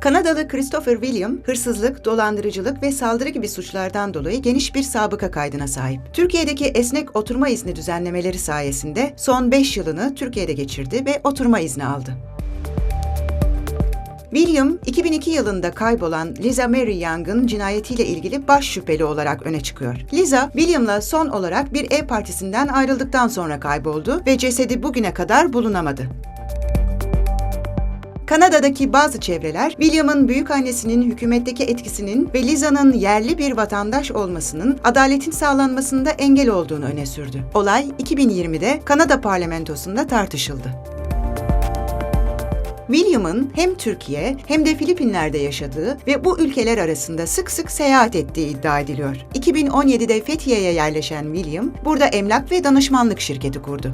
Kanadalı Christopher William, hırsızlık, dolandırıcılık ve saldırı gibi suçlardan dolayı geniş bir sabıka kaydına sahip. Türkiye'deki esnek oturma izni düzenlemeleri sayesinde son 5 yılını Türkiye'de geçirdi ve oturma izni aldı. William, 2002 yılında kaybolan Liza Mary Young'ın cinayetiyle ilgili baş şüpheli olarak öne çıkıyor. Liza, William'la son olarak bir ev partisinden ayrıldıktan sonra kayboldu ve cesedi bugüne kadar bulunamadı. Kanada'daki bazı çevreler, William'ın büyükannesinin hükümetteki etkisinin ve Liza'nın yerli bir vatandaş olmasının adaletin sağlanmasında engel olduğunu öne sürdü. Olay 2020'de Kanada parlamentosunda tartışıldı. William'ın hem Türkiye hem de Filipinler'de yaşadığı ve bu ülkeler arasında sık sık seyahat ettiği iddia ediliyor. 2017'de Fethiye'ye yerleşen William, burada emlak ve danışmanlık şirketi kurdu.